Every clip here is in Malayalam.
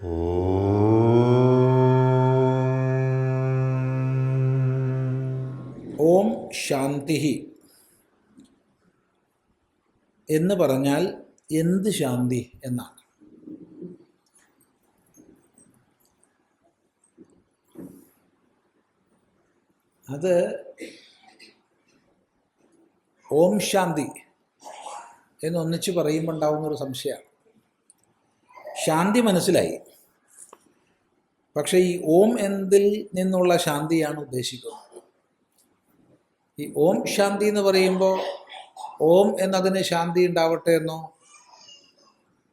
ഓം ശാന്തി. എന്ന് പറഞ്ഞാൽ എന്ത് ശാന്തി എന്നാണ്. അത് ഓം ശാന്തി എന്നൊന്നിച്ച് പറയുമ്പോൾ ഉണ്ടാവുന്നൊരു സംശയമാണ്. ശാന്തി മനസ്സിലായി. പക്ഷേ ഈ ഓം എന്തിൽ നിന്നുള്ള ശാന്തിയാണ് ഉദ്ദേശിക്കുന്നത്. ഈ ഓം ശാന്തി എന്ന് പറയുമ്പോൾ ഓം എന്നതിന് ശാന്തി ഉണ്ടാവട്ടെ എന്നോ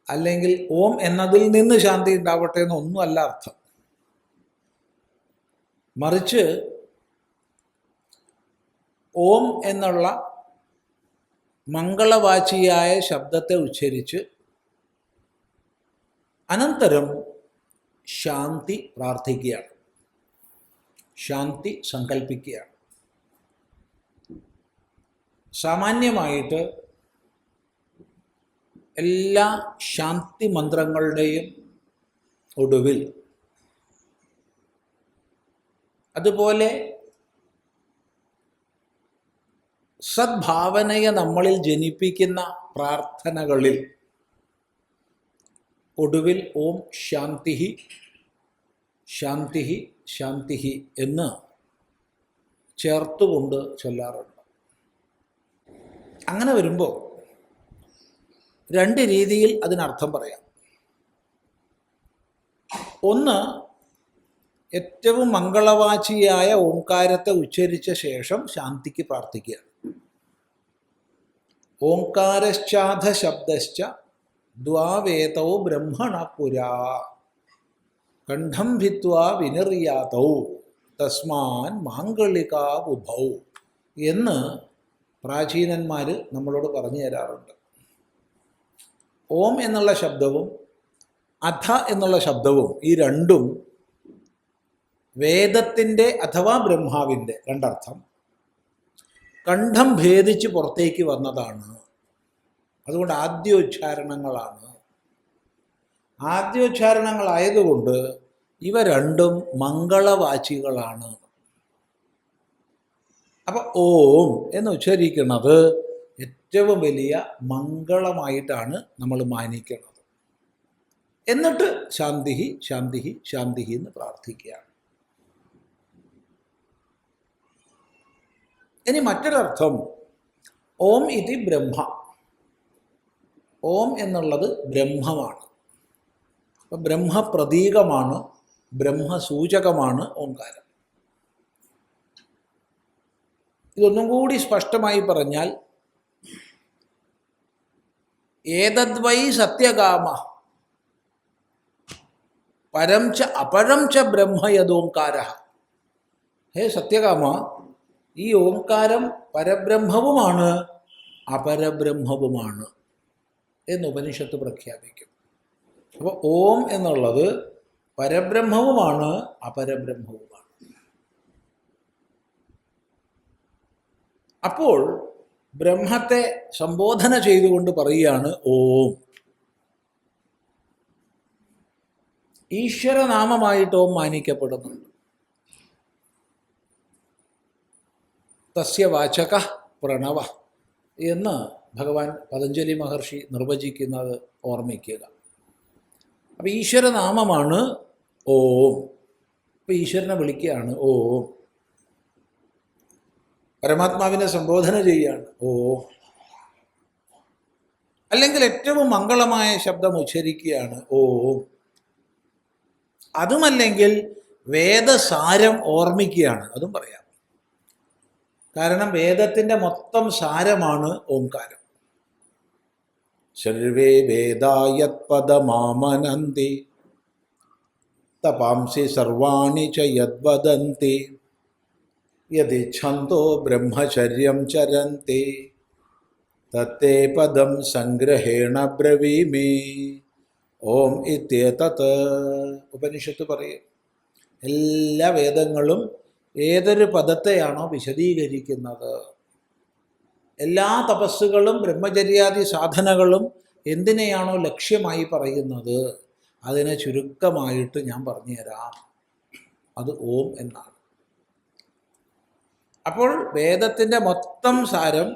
അല്ലെങ്കിൽ ഓം എന്നതിൽ നിന്ന് ശാന്തി ഉണ്ടാവട്ടെ എന്നോ ഒന്നുമല്ല അർത്ഥം. മറിച്ച് ഓം എന്നുള്ള മംഗളവാചിയായ ശബ്ദത്തെ ഉച്ചരിച്ച് അനന്തരം ശാന്തി പ്രാർത്ഥിക്കുകയാണ്. ശാന്തി സങ്കല്പിക്കുകയാണ് സാമാന്യമായിട്ട് എല്ലാ ശാന്തി മന്ത്രങ്ങളുടെയും ഒടുവിൽ അതുപോലെ സദ്ഭാവനയെ നമ്മളിൽ ജനിപ്പിക്കുന്ന പ്രാർത്ഥനകളിൽ ഒടുവിൽ ഓം ശാന്തിഹി ശാന്തിഹി ശാന്തിഹി എന്ന് ചേർത്തുകൊണ്ട് ചൊല്ലാറുണ്ട്. അങ്ങനെ വരുമ്പോൾ രണ്ട് രീതിയിൽ അതിനർത്ഥം പറയാം. ഒന്ന് ഏറ്റവും മംഗളവാചിയായ ഓംകാരത്തെ ഉച്ചരിച്ച ശേഷം ശാന്തിക്ക് പ്രാർത്ഥിക്കുക. ഓംകാരശ്ചാധ ശബ്ദശ്ച ദ്വാവേതൗ ബ്രഹ്മണ പുരാ. കണ്ഠം ഭിത്വാ വിനിർയാതൗ തസ്മാൻ മാംഗളികാ ഉഭൗ എന്ന് പ്രാചീനന്മാർ നമ്മളോട് പറഞ്ഞു തരാറുണ്ട്. ഓം എന്നുള്ള ശബ്ദവും അധ എന്നുള്ള ശബ്ദവും ഈ രണ്ടും വേദത്തിന്റെ അഥവാ ബ്രഹ്മാവിന്റെ രണ്ടർത്ഥം കണ്ഠം ഭേദിച്ച് പുറത്തേക്ക് വന്നതാണ്. അതുകൊണ്ട് ആദ്യോച്ചാരണങ്ങളാണ്. ആദ്യോച്ചാരണങ്ങളായതുകൊണ്ട് ഇവ രണ്ടും മംഗളവാചികളാണ്. അപ്പോൾ ഓം എന്ന് ഉച്ചരിക്കുന്നത് ഏറ്റവും വലിയ മംഗളമായിട്ടാണ് നമ്മൾ മാനിക്കുന്നത്. എന്നിട്ട് ശാന്തി ശാന്തി ശാന്തി എന്ന് പ്രാർത്ഥിക്കുകയാണ്. ഇനി മറ്റൊരർത്ഥം. ഓം ഇതി ബ്രഹ്മ. ഓം എന്നുള്ളത് ബ്രഹ്മമാണ്. അപ്പം ബ്രഹ്മപ്രതീകമാണ് ബ്രഹ്മസൂചകമാണ് ഓംകാരം. ഇതൊന്നും കൂടി സ്പഷ്ടമായി പറഞ്ഞാൽ ഏതദ്വൈ സത്യകാമ പരം ച അപരം ച ബ്രഹ്മയതോങ്കാര ഹേ സത്യകാമ ഈ ഓംകാരം പരബ്രഹ്മവുമാണ് അപരബ്രഹ്മവുമാണ്. എന്ന് ഉപനിഷത്ത് പ്രഖ്യാപിക്കും. അപ്പോൾ ഓം എന്നുള്ളത് പരബ്രഹ്മവുമാണ് അപരബ്രഹ്മവുമാണ്. അപ്പോൾ ബ്രഹ്മത്തെ സംബോധന ചെയ്തുകൊണ്ട് പറയുകയാണ് ഓം. ഈശ്വരനാമമായിട്ട് ഓം മാനിക്കപ്പെടുന്നുണ്ട്. തസ്യ വാചക പ്രണവ എന്ന് ഭഗവാൻ പതഞ്ജലി മഹർഷി നിർവചിക്കുന്നത് ഓർമ്മിക്കുക. അപ്പം ഈശ്വരനാമമാണ് ഓം. അപ്പം ഈശ്വരനെ വിളിക്കുകയാണ് ഓം. പരമാത്മാവിനെ സംബോധന ചെയ്യുകയാണ് ഓ. അല്ലെങ്കിൽ ഏറ്റവും മംഗളമായ ശബ്ദം ഉച്ചരിക്കുകയാണ് ഓം. അതുമല്ലെങ്കിൽ വേദസാരം ഓർമ്മിക്കുകയാണ്. അതും പറയാം. കാരണം വേദത്തിന്റെ മൊത്തം സാരമാണ് ഓംകാരം. സർവേ വേദായത്പദമാമനന്തി. തപാംസി സർവാണി ച യദ്വദന്തി. യതിച്ഛന്തോ ബ്രഹ്മചര്യം ചരന്തി. തത്തേ പദം സംഗ്രഹേണ ബ്രവീമി. ഓം ഇത്യേതത്. ഉപനിഷത്ത് പറയും എല്ലാ വേദങ്ങളും ഏതൊരു പദത്തെയാണോ വിശദീകരിക്കുന്നത്? എല്ലാ തപസ്സുകളും ബ്രഹ്മചര്യാദി സാധനകളും എന്തിനെയാണോ ലക്ഷ്യമായി പറയുന്നത് അതിനെ ചുരുക്കമായിട്ട് ഞാൻ പറഞ്ഞുതരാം. അത് ഓം എന്നാണ്. അപ്പോൾ വേദത്തിന്റെ മൊത്തം സാരം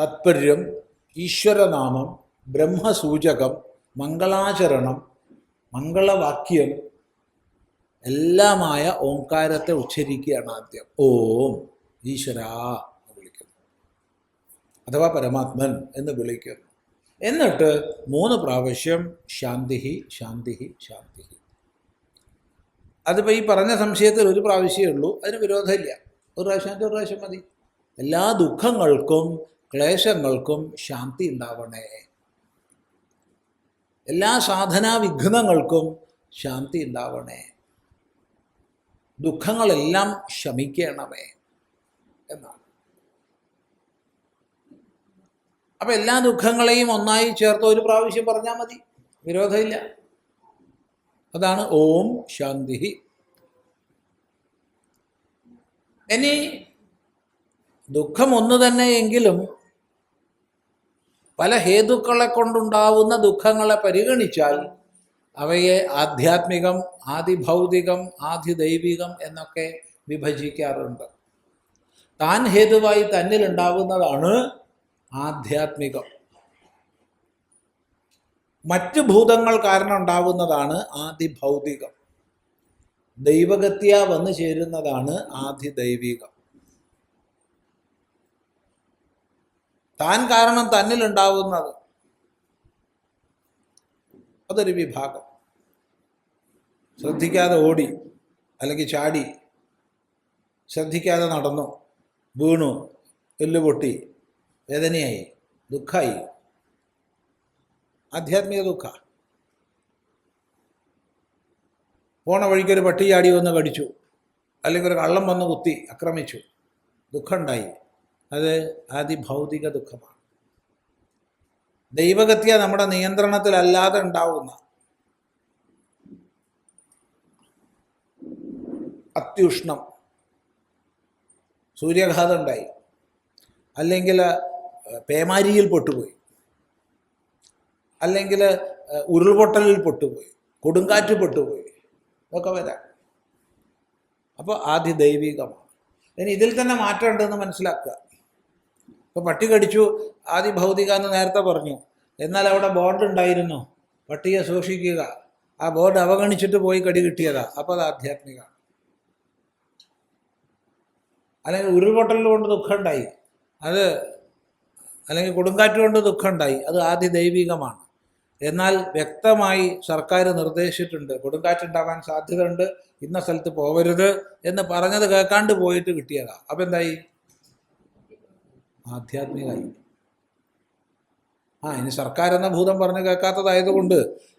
താത്പര്യം ഈശ്വരനാമം ബ്രഹ്മസൂചകം മംഗളാചരണം മംഗളവാക്യം എല്ലാമായ ഓംകാരത്തെ ഉച്ചരിക്കുകയാണ് ആദ്യം. ഓം ഈശ്വരാ. അഥവാ പരമാത്മൻ എന്ന് വിളിക്കുന്നു എന്നിട്ട് മൂന്ന് പ്രാവശ്യം ശാന്തി ശാന്തി ശാന്തി അതിപ്പോൾ ഈ പറഞ്ഞ സംശയത്തിൽ ഒരു പ്രാവശ്യമേ ഉള്ളൂ അതിന് വിരോധമില്ല. ഒരു പ്രാവശ്യം ഒരു പ്രാവശ്യം മതി. എല്ലാ ദുഃഖങ്ങൾക്കും ക്ലേശങ്ങൾക്കും ശാന്തി ഉണ്ടാവണേ. എല്ലാ സാധനാ വിഘ്നങ്ങൾക്കും ശാന്തി ഉണ്ടാവണേ. ദുഃഖങ്ങളെല്ലാം ശമിക്കണമേ എന്നാണ്. അപ്പൊ എല്ലാ ദുഃഖങ്ങളെയും ഒന്നായി ചേർത്ത് ഒരു പ്രാവശ്യം പറഞ്ഞാൽ മതി. വിരോധമില്ല. അതാണ് ഓം ശാന്തി. ഇനി ദുഃഖം ഒന്ന് തന്നെ എങ്കിലും പല ഹേതുക്കളെ കൊണ്ടുണ്ടാവുന്ന ദുഃഖങ്ങളെ പരിഗണിച്ചാൽ അവയെ ആധ്യാത്മികം ആദിഭൗതികം ആദിദൈവികം എന്നൊക്കെ വിഭജിക്കാറുണ്ട്. താൻ ഹേതുവായി തന്നിൽ ഉണ്ടാവുന്നതാണ് ആധ്യാത്മികം. മറ്റ് ഭൂതങ്ങൾ കാരണം ഉണ്ടാവുന്നതാണ് ആദിഭൗതികം. ദൈവഗത്യ വന്നു ചേരുന്നതാണ് ആദി ദൈവികം താൻ കാരണം തന്നിൽ ഉണ്ടാവുന്നത് അതൊരു വിഭാഗം. ശ്രദ്ധിക്കാതെ ഓടി അല്ലെങ്കിൽ ചാടി ശ്രദ്ധിക്കാതെ നടന്നു വീണു എല്ല് പൊട്ടി വേദനയായി ദുഃഖമായി ആധ്യാത്മിക ദുഃഖ. പോണ വഴിക്കൊരു പട്ടി ചാടി വന്ന് കടിച്ചു. അല്ലെങ്കിൽ ഒരു കള്ളം വന്ന് കുത്തി ആക്രമിച്ചു. ദുഃഖമുണ്ടായി. അത് ആദിഭൗതിക ദുഃഖമാണ്. ദൈവഗത്യ നമ്മുടെ നിയന്ത്രണത്തിലല്ലാതെ ഉണ്ടാവുന്ന അത്യുഷ്ണം. സൂര്യാഘാതം ഉണ്ടായി. അല്ലെങ്കിൽ പേമാരിയിൽ പൊട്ടുപോയി. അല്ലെങ്കിൽ ഉരുൾപൊട്ടലിൽ പൊട്ടുപോയി. കൊടുങ്കാറ്റ് പൊട്ടുപോയി. ഇതൊക്കെ വരാം. അപ്പോൾ ആദ്യ ദൈവികമാണ്. ഇനി ഇതിൽ തന്നെ മാറ്റമുണ്ടെന്ന് മനസ്സിലാക്കുക. ഇപ്പോൾ പട്ടി കടിച്ചു ആദ്യ ഭൗതിക എന്ന് നേരത്തെ പറഞ്ഞു. എന്നാൽ അവിടെ ബോർഡ് ഉണ്ടായിരുന്നു. പട്ടിയെ സൂക്ഷിക്കുക. ആ ബോർഡ് അവഗണിച്ചിട്ട് പോയി കടി കിട്ടിയതാ. അപ്പോൾ അത് ആധ്യാത്മിക അല്ലെങ്കിൽ ഉരുൾപൊട്ടലിൽ കൊണ്ട് ദുഃഖമുണ്ടായി അത് അല്ലെങ്കിൽ കൊടുങ്കാറ്റ് കൊണ്ട് ദുഃഖമുണ്ടായി. അത് ആദ്യ ദൈവികമാണ് എന്നാൽ വ്യക്തമായി സർക്കാർ നിർദ്ദേശിച്ചിട്ടുണ്ട് കൊടുങ്കാറ്റുണ്ടാവാൻ സാധ്യതയുണ്ട് ഇന്ന സ്ഥലത്ത് പോവരുത് എന്ന് പറഞ്ഞത് കേൾക്കാണ്ട് പോയിട്ട് കിട്ടിയതാ. അപ്പം എന്തായി? ആധ്യാത്മികമായി. ആ ഇനി സർക്കാർ എന്ന ഭൂതം പറഞ്ഞ് കേൾക്കാത്തതായതുകൊണ്ട്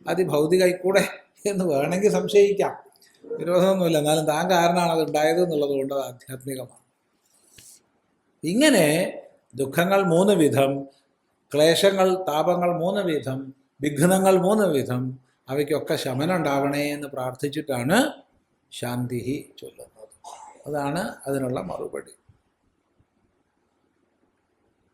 അത് ഭൗതികമായിക്കൂടെ എന്ന് വേണമെങ്കിൽ സംശയിക്കാം. വിരോധമൊന്നുമില്ല എന്നാലും താൻ കാരണമാണ് അത് ഉണ്ടായത് എന്നുള്ളത് കൊണ്ട് ആധ്യാത്മികമാണ്. ഇങ്ങനെ ദുഃഖങ്ങൾ മൂന്ന് വിധം ക്ലേശങ്ങൾ താപങ്ങൾ മൂന്ന് വിധം വിഘ്നങ്ങൾ മൂന്ന് വിധം അവയ്ക്കൊക്കെ ശമനം ഉണ്ടാവണേ എന്ന് പ്രാർത്ഥിച്ചിട്ടാണ് ശാന്തി ചൊല്ലുന്നത്. അതാണ് അതിനുള്ള മറുപടി.